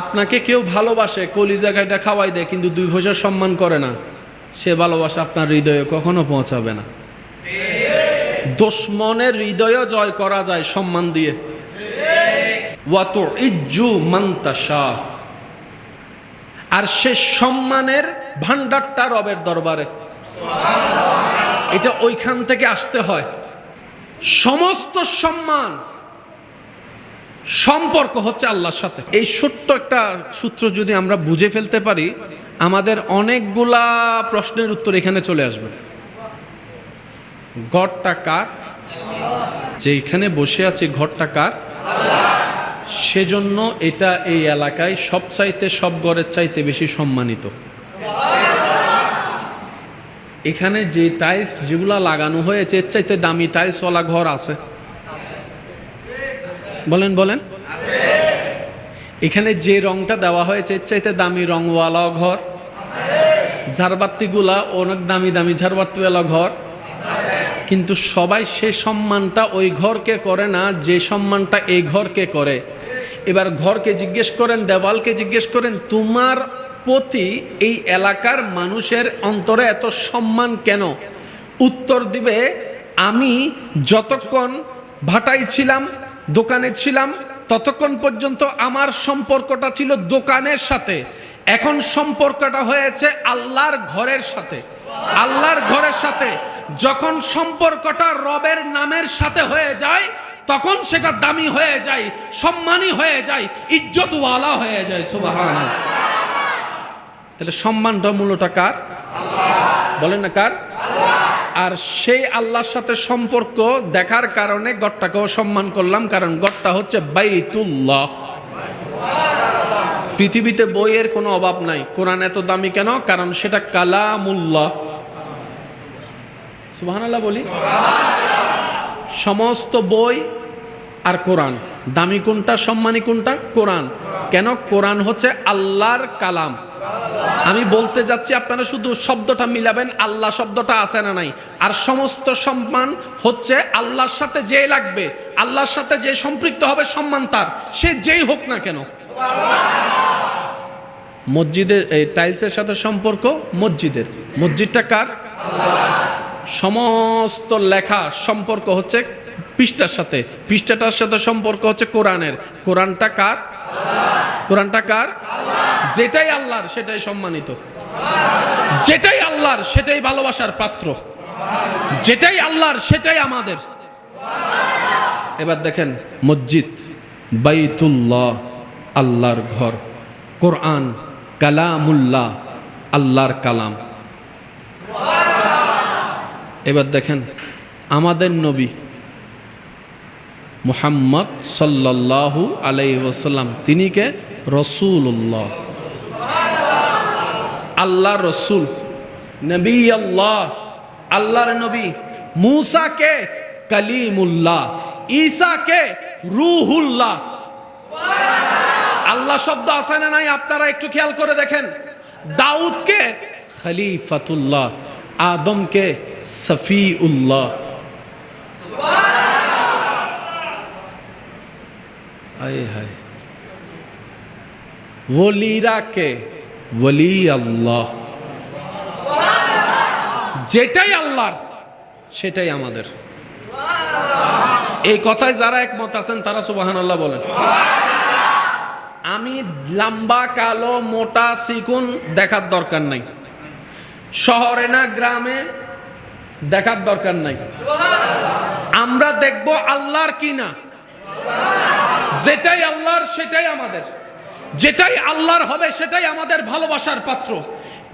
আপনাকে কেউ ভালোবাসে কলি জায়গাটা খাওয়াই দেয়, কিন্তু দুই পয়সার সম্মান করে না। সে ভালোবাসা আপনার হৃদয়ে কখনো পৌঁছাবে না। দুশ্মনের হৃদয় জয় করা যায় সম্মান দিয়ে। আর সে সম্মানের ভান্ডারটা রবের দরবারে। এটা ওইখান থেকে আসতে হয়। সমস্ত সম্মান সম্পর্ক হচ্ছে আল্লাহর সাথে। এই ছোট্ট একটা সূত্র যদি আমরা বুঝে ফেলতে পারি, আমাদের অনেকগুলা প্রশ্নের উত্তর এখানে চলে আসবে। ঘরটা কার? যেখানে বসে আছে ঘরটা কার? সেজন্য এটা এই এলাকায় সব চাইতে, সব ঘরের চাইতে বেশি সম্মানিত। এখানে যে টাইলস যেগুলা লাগানো হয়েছে, এর চাইতে দামি টাইলসওয়ালা ঘর আছে। বলেন বলেন। এখানে যে রংটা দেওয়া হয়েছে চাইতে দামি রংওয়ালা ঘর। ঝাড়বাতিগুলা অনেক দামি দামি ঝাড়বাতিওয়ালা ঘর। কিন্তু সবাই সে সম্মানটা ওই ঘরকে করে না, যে সম্মানটা এই ঘরকে করে। এবার ঘরকে জিজ্ঞেস করেন, দেওয়ালকে জিজ্ঞেস করেন, তোমার প্রতি এই এলাকার মানুষের অন্তরে এত সম্মান কেন? উত্তর দিবে, আমি যতক্ষণ ভাটাই ছিলাম দোকানে ছিলাম, ততক্ষণ পর্যন্ত আমার সম্পর্কটা ছিল দোকানের সাথে। এখন সম্পর্কটা হয়েছে আল্লাহর ঘরের সাথে। আল্লাহর ঘরের সাথে। যখন সম্পর্কটা রবের নামের সাথে হয়ে যায়, তখন সেটা দামি হয়ে যায়, সম্মানী হয়ে যায়, ইজ্জতওয়ালা হয়ে যায় সুবাহান তাহলে সম্মানটা মূলটা কার? বলেন না কার? আর সেই আল্লাহর সাথে সম্পর্ক দেখার কারণে গড়টাকেও সম্মান করলাম, কারণ গড়টা হচ্ছে বাইতুল্লাহ। পৃথিবীতে বইয়ের কোনো অভাব নাই। কোরআন এত দামি কেন? কারণ সেটা কালামুল্লাহ। সুবহানাল্লাহ বলি। সমস্ত বই আর কোরআন। দামি কোনটা, সম্মানী কোনটা? কোরআন। কেন? কোরআন হচ্ছে আল্লাহর কালাম। আমি বলতে যাচ্ছি, আপনারা শুধু শব্দটা মিলাবেন, আল্লাহ শব্দটা আছে না নাই। আর সমস্ত সম্মান হচ্ছে আল্লাহর সাথে যে লাগবে, আল্লাহর সাথে যে সম্পৃক্ত হবে সম্মান তার, সে যেই হোক না কেন। মসজিদের এই টাইলসের সাথে সম্পর্ক মসজিদের। মসজিদটা কার? সমস্ত লেখা সম্পর্ক হচ্ছে পৃষ্ঠার সাথে। পৃষ্ঠাটার সাথে সম্পর্ক হচ্ছে কোরআনের। কোরআনটা কার? কোরআনটা কার? যেটাই আল্লাহর, সেটাই সম্মানিত। যেটাই আল্লাহর, সেটাই ভালোবাসার পাত্র। যেটাই আল্লাহর, সেটাই আমাদের। এবার দেখেন, মসজিদ, বাইতুল্লাহ, আল্লাহর ঘর। কোরআন, কালামুল্লাহ, আল্লাহর কালাম। এবার দেখেন, আমাদের নবী মুহাম্মদ সাল্লাল্লাহু আলাইহি ওয়াসাল্লাম, তিনি কে? রসুল্লাহ আল্লাহ রসুল। নবী আল্লাহ আল্লাহর নবী। মুসা কে? কালিমুল্লাহ। ঈসা কে? রুহুল্লাহ। আল্লাহ শব্দ আছে না নাই? আপনারা একটু খেয়াল করে দেখেন। দাউদকে খলিফাতুল্লাহ। আদমকে সফিউল্লাহ। হায় হায়। ওলিরা কে আল্লাহ। যেটাই আল্লাহর, সেটাই আমাদের। এই কথায় যারা একমত আছেন, তারা সুবাহান আল্লাহ বলেন। আমি লম্বা, কালো, মোটা, সিকুন দেখার দরকার নাই। শহরে না, গ্রামে দেখার দরকার নাই। আমরা দেখব আল্লাহর কি না যেটাই আল্লাহর, সেটাই আমাদের। যেটাই আল্লাহর হবে, সেটাই আমাদের ভালোবাসার পাত্র।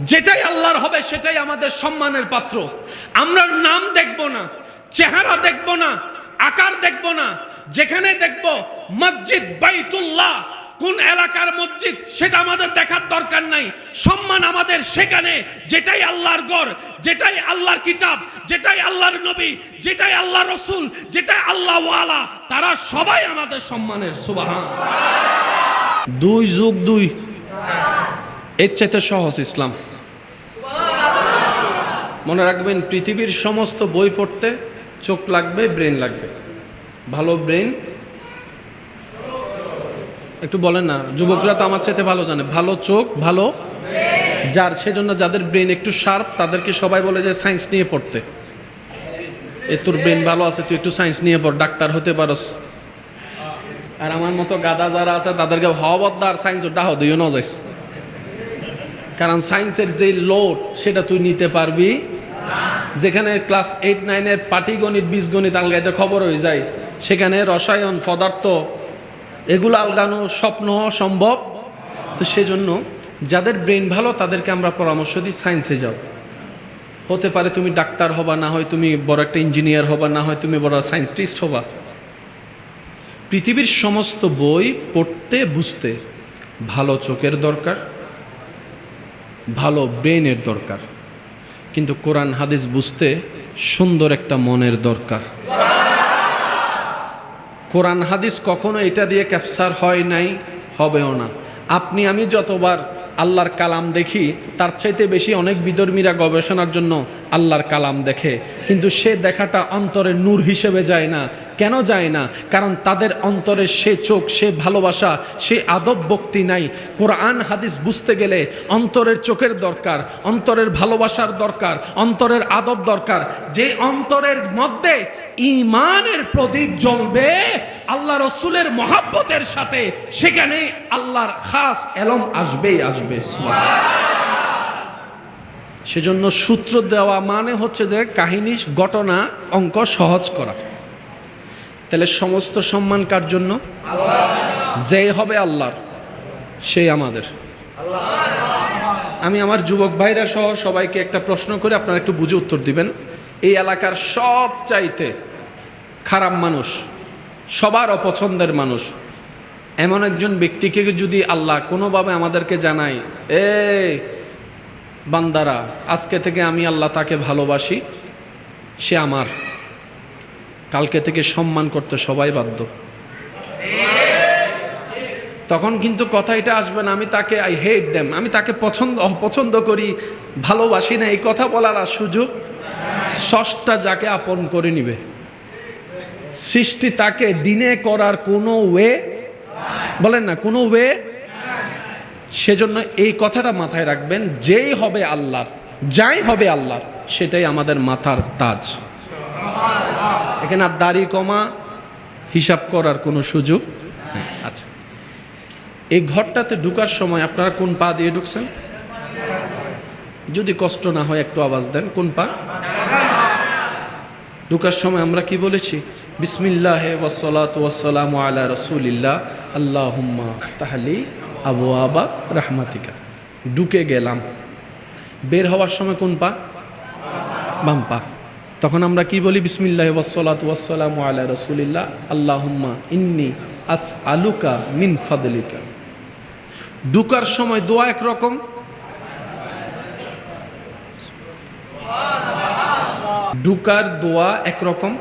যেটাই আল্লাহর হবে, সেটাই আমাদের সম্মানের পাত্র। আমরা নাম দেখব না, চেহারা দেখব না, আকার দেখব না। যেখানে দেখব, মসজিদ বাইতুল্লাহ কোন এলাকার মসজিদ, সেটা আমাদের দেখার দরকার নাই। সম্মান আমাদের সেখানে, যেটাই আল্লাহর গড়, যেটাই আল্লাহর কিতাব, যেটাই আল্লাহর নবী, যেটাই আল্লাহ রসুল, যেটাই আল্লাহ ওয়ালা, তারা সবাই আমাদের সম্মানের, সুবাহান। দুই যুগ দুই। এর চাইতে সহজ ইসলাম। মনে রাখবেন, পৃথিবীর সমস্ত বই পড়তে চোখ লাগবে, ব্রেন লাগবে। ভালো ব্রেন একটু বলেন না, যুবকরা তো আমার চাইতে ভালো জানে। ভালো চোখ, ভালো যার, সেজন্য যাদের ব্রেন একটু শার্প তাদেরকে সবাই বলে যে সায়েন্স নিয়ে পড়তে। এ তোর ব্রেন ভালো আছে, তুই একটু সায়েন্স নিয়ে পড়, ডাক্তার হতে পারস। আর আমার মতো গাদা যারা আছে, তাদেরকে হওয়ার সায়েন্স ডাহ দিও না যাইস। কারণ সায়েন্সের যে লোড সেটা তুই নিতে পারবি। যেখানে ক্লাস এইট নাইনের পাটিগণিত, বীজগণিত আলগাইতে খবর হয়ে যায়, সেখানে রসায়ন, পদার্থ এগুলো আলগানো স্বপ্ন, সম্ভব। তো সেজন্য যাদের ব্রেন ভালো, তাদেরকে আমরা পরামর্শ দিই সায়েন্সে যাও। হতে পারে তুমি ডাক্তার হবা, না হয় তুমি বড় একটা ইঞ্জিনিয়ার হবা, না হয় তুমি বড় সায়েন্টিস্ট হবা। পৃথিবীর সমস্ত বই পড়তে বুঝতে ভালো চোখের দরকার, ভালো ব্রেনের দরকার। কিন্তু কোরআন, হাদিস বুঝতে সুন্দর একটা মনের দরকার। কোরআন হাদিস কখনো এটা দিয়ে ক্যাপচার হয় নাই, হবেও না। আপনি, আমি যতবার আল্লাহর কালাম দেখি, তার চাইতে বেশি অনেক বিধর্মীরা গবেষণার জন্য আল্লাহর কালাম দেখে। কিন্তু সে দেখাটা অন্তরের নূর হিসেবে যায় না। কেন যায় না? কারণ তাদের অন্তরে সে চোখ, সে ভালোবাসা, সে আদব ভক্তি নাই। কোরআন, হাদিস বুঝতে গেলে অন্তরের চোখের দরকার, অন্তরের ভালোবাসার দরকার, অন্তরের আদব দরকার। যে অন্তরের মধ্যে ইমানের প্রদীপ জ্বলবে, আল্লাহ রসুলের মহাব্বতের সাথে সেখানে আল্লাহর খাস এলম আসবেই আসবে। সেজন্য সূত্র দেওয়া মানে হচ্ছে যে কাহিনী, ঘটনা, অঙ্ক সহজ করা। তাহলে সমস্ত সম্মান কার জন্য? যে হবে আল্লাহর, সেই আমাদের। আমি আমার যুবক ভাইরা সহ সবাইকে একটা প্রশ্ন করে আপনারা একটু বুঝে উত্তর দিবেন। এই এলাকার সব চাইতে খারাপ মানুষ, সবার অপছন্দের মানুষ, এমন একজন ব্যক্তিকে যদি আল্লাহ কোনোভাবে আমাদেরকে জানায় এ বান্দারা, আজকে থেকে আমি আল্লাহ তাকে ভালোবাসি, সে আমার। কালকে থেকে সম্মান করতে সবাই বাধ্য। তখন কিন্তু কথা এটা আসবে না, আমি তাকে আই হেট দেম আমি তাকে পছন্দ, অপছন্দ করি, ভালোবাসি না, এই কথা বলার আর সুযোগ ষষ্ঠা যাকে আপন করে নিবে। সৃষ্টি তাকে দিনে করার কোনো ওয়ে, বলেন না, কোনো ওয়ে সেজন্য এই কথাটা মাথায় রাখবেন, যেই হবে আল্লাহর, যাই হবে আল্লাহর, সেটাই আমাদের মাথার তাজ। এখানে আর দাড়ি কমা, হিসাব করার কোনো সুযোগ আচ্ছা এই ঘরটাতে ঢুকার সময় আপনারা কোন পা দিয়ে ঢুকছেন? যদি কষ্ট না হয় একটু আওয়াজ দেন, কোন পা? ঢুকার সময় আমরা কি বলেছি? বিসমিল্লাহ ওয়াসসালাতু ওয়াসসালামু আলা রাসূলিল্লাহ, আল্লাহুম্মা তাহলি আবু আবা রাহমাতিকা। ঢুকে গেলাম। বের হওয়ার সময় কোন পা? বাম পা। তখন আমরা কি বলি? বিসমিল্লাহ ওয়াসসালাতু ওয়াসসালামু আলা রাসূলিল্লাহ। আল্লাহুম্মা ইন্নি আস আলুকা মিন ফাদলিকা। ঢুকার সময় দোয়া একরকম? ঢুকার দোয়া একরকম?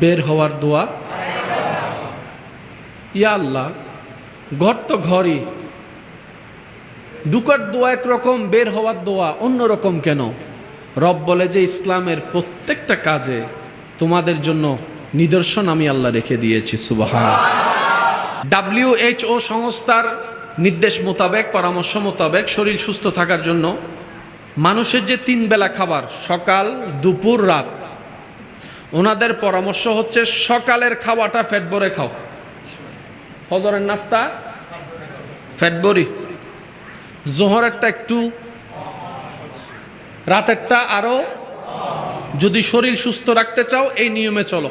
বের হওয়ার দোয়া? ইয়া আল্লাহ ঘর তো ঘরই ঢুকার দোয়া একরকম, বের হওয়ার দোয়া অন্যরকম কেন? রব বলে যে, ইসলামের প্রত্যেকটা কাজে তোমাদের জন্য নিদর্শন আমি আল্লাহ রেখে দিয়েছি সুবাহান ডাব্লিউএইচও সংস্থার নির্দেশ মোতাবেক, পরামর্শ মোতাবেক শরীর সুস্থ থাকার জন্য মানুষের যে তিন বেলা খাবার, সকাল, দুপুর, রাত, ওনাদের পরামর্শ হচ্ছে সকালের খাওয়াটা ফ্যাট ভরে খাও। ফজরের নাস্তা, ফ্যাট ভরি জোহরেরটা একটু রাতেরটা আরও যদি শরীর সুস্থ রাখতে চাও, এই নিয়মে চলো।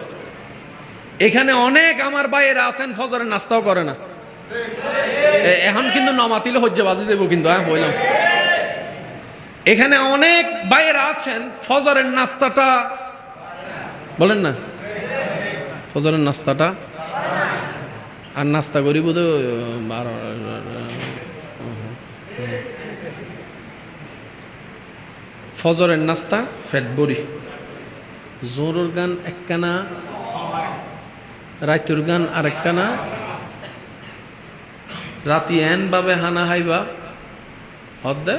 এখানে অনেক আমার বাইরে আছেন, ফজরের নাস্তাও করে না। এখন কিন্তু নমাতিলে হজ্জে বাজি যাব কিন্তু হ্যাঁ বললাম। এখানে অনেক বাইরে আছেন, ফজরের নাস্তাটা, বলেন না। ফজরের নাস্তাটা আর নাস্তা করিব তো বারো ফজরের নাস্তা ফ্যাট বড়ি। জোরের গান একখানা রাইতুর গান আরেকখানা। রাতি এন ভাবে হানা হাইবা হদ্দে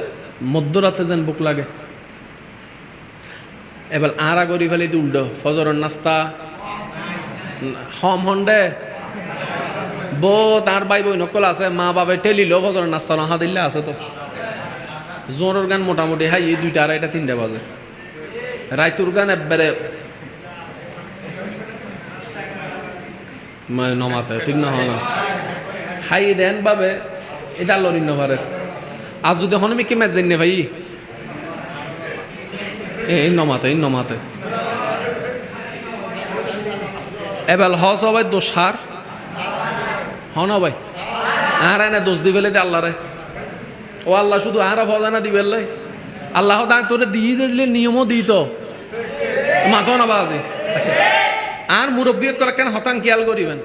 মধ্যরাতে যেন বুক লাগে। এবার আরা করি ফেলি উল্টো, ফজরের নাস্তা, হম হন্ডে। বো, তার ভাই বই নকল আছে, মা বাবা টেলিল ফজর নাস্তা নহা দিলে আছে তো। জোরের গান মোটামুটি, হাই, এই দুইটা আড়াইটা, তিনটা বাজে। রায়তুর গান একবারে নমাতে, ঠিক না হয় না। হাই, দেন বাবে এটা লরিন নভারের আজ যদি হনমি কি ম্যাচ জানি ভাই? এই নমাতে এই নমাতে। এবার হ সবাই দোষ হার হ না ভাই। আর এনে দোষ দিবে দে আল্লাহ রে ও আল্লাহ শুধু আরা ফজানা দিবে লাই। আল্লাহ তাই তোরে দিয়ে দিলে নিয়মও দিত মাথো না বাজে। আচ্ছা। আর মুরব্বী করে কেন হতাং খেয়াল করিবেন?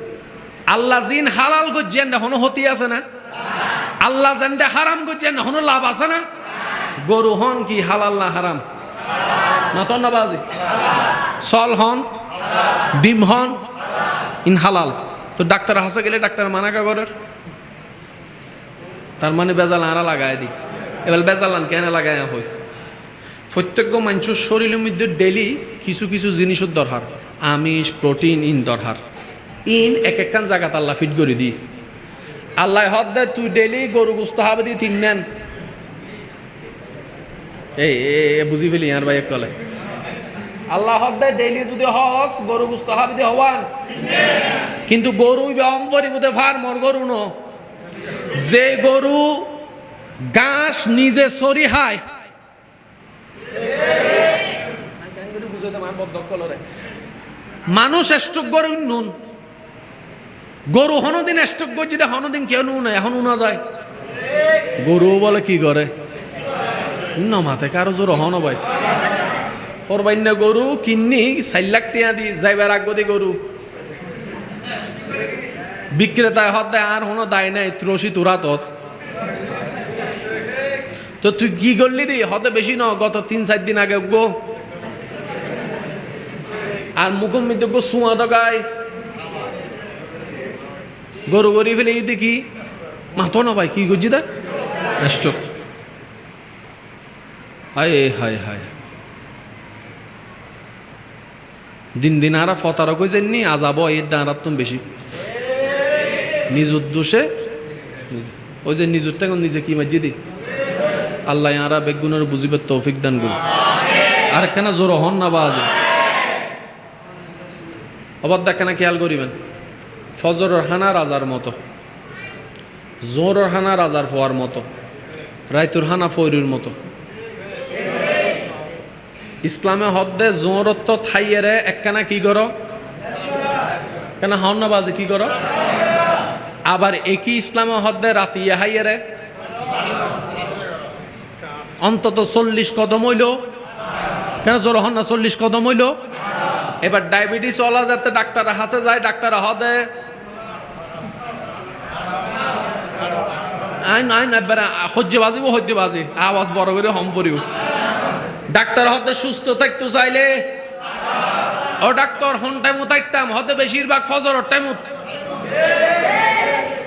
আল্লাহ জিন হালাল করছেন এখনও হতি আছে না? আল্লাহ জানতে হারাম করছেন এখনও লাভ আছে না? গরু হন কি হালাল না হারাম? মাথন না বাজে। সল হন, ডিম হন, ইন হালাল। তো ডাক্তার হাসে গেলে ডাক্তার মানা কাগরের তার মানে বেজাল আরা লাগাই দি। এবার বেজালান কেন লাগাই হই? প্রত্যেক মানুষের শরীরের মধ্যে ডেলি কিছু কিছু জিনিসের দরকার আমিষ প্রোটিন ইন দরকার ইন এক একখান জায়গাত আল্লাহ ফিট করে দি। আল্লাহ হদ দে তুই ডেলি গরু গুস্ত হাবে দি তিন নেন। এই বুঝি ফেলি আর ভাই এক কলে আল্লাহ হদ দে ডেলি যদি হস, গরু গুস্ত হাবে দি হওয়ান কিন্তু গরু বেম পরিবতে ফার মর গরু ন। যে গরু ঘাস নিজে সরি হায়। মানুষ এষ্টক গরু নুন। গরু হনদিন এষ্টক গর, যদি হনদিন কেউ নুন এখন উনা যায়। গরু বলে কি করে? ন মাথে কারও জোর হন ভাই। করবাইন্য গরু কিন্নি চার লাখ টিয়া দি যাইবার আগদি গরু। বিক্রেতায় হত দেয় আর হনো দায় নাই ত্রসি তোরা তো তুই কি করলি দি হতে বেশি ন গত তিন চার দিন আগে গো। আর মুখম মধ্যে গো সুয়া দগায়। গরু গরি ফেলে এই দেখি। মাথো না ভাই কি করছি দা স্টক হায় হায় হায়। দিন দিন আরা ফতারও কই জানি আজাব এর দাঁড়াত তুমি বেশি। নিজ উদ্দেশ্যে ওই যে নিজরটা নিজে কি মাঝি দি? আল্লাহ আরা বেগুনের বুঝিবে তৌফিক দান করুন। আর কেন জোর হন না বাজে। অবাদ কেন খেয়াল করিবেন। ফজরের হানা রাজার মতো। জোরের হানা রাজার ফোয়ার মতো। রায়তুর হানা ফৈরুর মতো। ইসলামে হদ্দে জোরত্ব থাইয়েরে একখানা কি করো? কেন হন কি করো? আবার একই ইসলামে হদ্দে রাতিয়া হাইয়েরে অন্তত চল্লিশ কদম হইল। কেন জোর হন না চল্লিশ কদম হইল? এবার ডায়াবেটিস ওলা যাতে ডাক্তার হাসে যায়, ডাক্তার হদে। আইন আইন এবার সহ্য বাজিব সহ্য বাজি। আওয়াজ বড় করে হম পড়িব ডাক্তার হতে সুস্থ থাকতে চাইলে, ও ডাক্তার হন টাইমও থাকতাম, হতে বেশিরভাগ ফজর টাইমও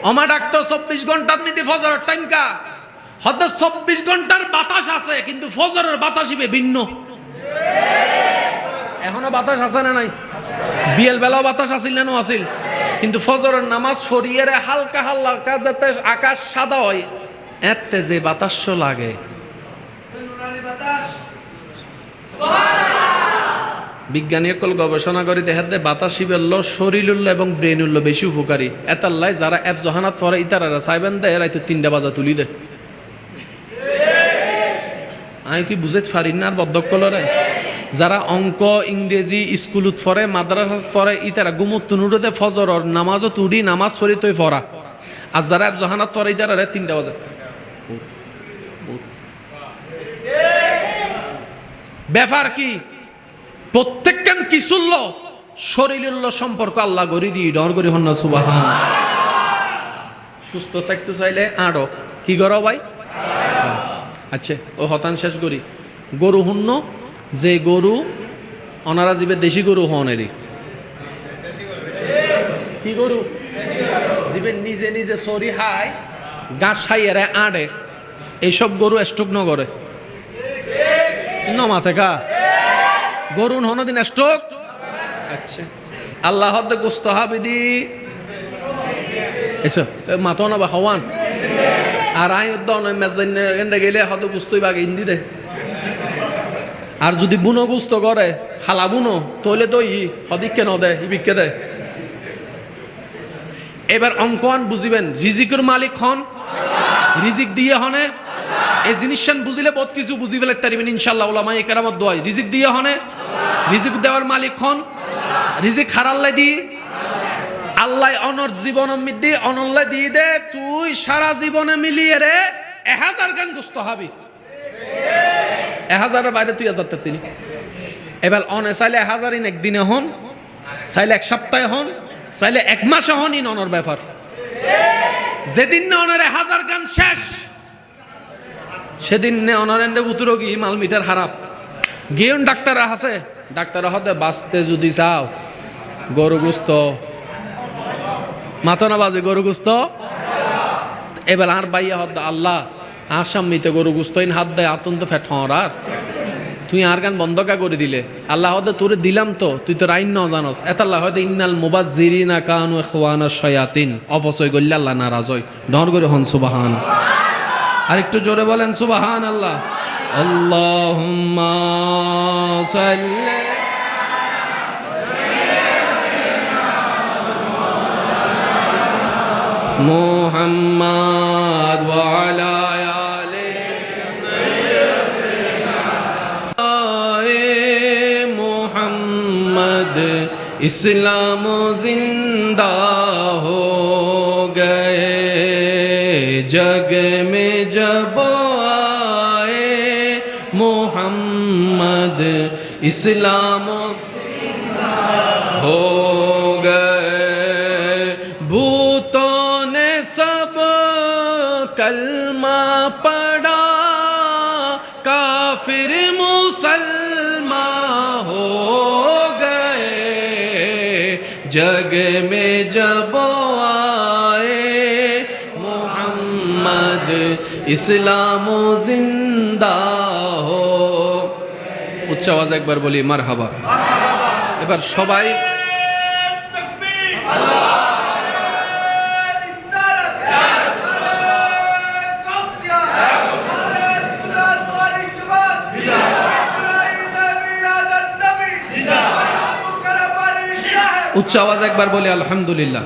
আমার ডাক্তার চব্বিশ ঘণ্টার নিতে ফজরের টাইম কা? হতে চব্বিশ ঘণ্টার বাতাস আছে, কিন্তু ফজরের বাতাস ইবে ভিন্ন। এখনও বাতাস আছে না নাই? বিয়েল বেলাও বাতাস আসিল না আসিল কিন্তু ফজরের নামাজ সরিয়ে রে হালকা হালকা যাতে আকাশ সাদা হয়, এতে যে বাতাস লাগে। বিজ্ঞানী সকল গবেষণা করে দেখা দেয় বাতাস শিবেল্য শরীর উল্ল এবং ব্রেন উল্ল বেশি উপকারী এতাল্লাই যারা এত জহানাত পরে ইতারারা সাইবেন দেয় রাইতো তিনটা বাজা তুলি দে। আমি কি বুঝে পারি না আর বদ্ধকলরে যারা অঙ্ক ইংরেজি স্কুলত পড়ে মাদ্রাসা পড়ে ইতারা গুমত তুনুরতে ফজরর নামাজও তুড়ি নামাজ পড়ি তৈ পড়া আর যারা জহানাত পড়ে ইতারা রে তিনটা বাজে ব্যাপার কি? প্রত্যেকখান কিসুল্ল শরীরুল্ল সম্পর্ক আল্লাহ গরি দি ডর করি হন্না সুবাহান। সুস্থ থাকতে চাইলে আড়ো কি করো ভাই? আচ্ছা ও হতান শেষ করি। গরু হুন্ন, যে গরু অনারা জীবে দেশি গরু হনেরই কি গরু? জীবে নিজে নিজে সরি হাই গাছ খাইয়ারে আড়ে। এইসব গরু স্টক নগরে নমাতে কা গরুন হনদিন স্টক আচ্ছা। আল্লাহ গোস্ত হাবিদি এসো মাতো না বা হওয়ান আর আই দন মেজাইন গেলে হয়তো বুঝতেই বাগে ইন্দি দে। আর যদি বুনো গুস্ত করে হালা বুনো তাহলে তো ই হদিককে ন দে ইবিককে দে। এবার অঙ্কন বুঝিবেন রিজিকের মালিক হন রিজিক দিয়ে হনে এই জিনিসটা বুঝিলে বহুত কিছু বুঝি ফেলে তারিবেন ইনশাল্লাহ ওলামা একারামত দোয়াই রিজিক দিয়ে হনে রিজিক দেওয়ার মালিক হন। রিজিক হারাল্লাই দি আল্লাহ অনর জীবন মিদ্দি অনল্লাই দিয়ে দে। তুই সারা জীবনে মিলিয়ে রে, এ হাজার গান গুস্ত হবি। এ হাজারের বাইরে তুই হাজার তিনি। এবার অনে, চাইলে এক হাজার ইন একদিনে হন, চাইলে এক সপ্তাহে হন, চাইলে এক মাসে হন ইন অনর ব্যাপার। যেদিন না অনারে হাজার গান শেষ, সেদিন নে অনারেন্ডে বুতুরো কি মাল মিটার খারাপ গিয়েন ডাক্তার আছে? ডাক্তার হতে বাঁচতে যদি চাও গরু গুস্ত। মাথা না বাজে গরু গুস্ত? এবার আর বাইয়া হদ আল্লাহ আর আসামিতে গরু গুস্ত ইন হাত দেয় আতন্ত ফেট আর। তুই আর গান বন্ধ কা করে দিলে? আল্লাহ হয়তো তোরে দিলাম তো তুই তো রাইন ন জানস। এতাল্লাহ হয়তো ইন্নাল মুবাদ জিরিনা কানু খোয়ানা শয়াতিন। অপচয় করলে আল্লাহ নারাজ হয়। ডর করে হন সুবাহান আর একটু জোরে বলেন সুবাহান আল্লাহ اللہم صلی محمد وعلى آئے محمد اسلام زندہ ہو گئے جگ اسلام ہو گئے۔ بھوتوں نے سب کلمہ پڑا کافر مسلمہ ہو گئے۔ جگ میں جب آئے محمد، اسلام و زندہ উচ্চ আওয়াজ একবার বলি মার হাবা এবার সবাই উচ্চ আওয়াজ একবার বলি, আলহামদুলিল্লাহ।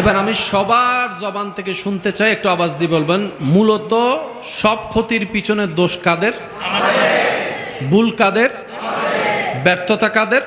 এবার আমি সবার জবান থেকে শুনতে চাই, একটু আওয়াজ দিয়ে বলবেন, মূলত সব ক্ষতির পিছনে দোষ কাদের? ভুল কাদের? ব্যর্থতা কাদের?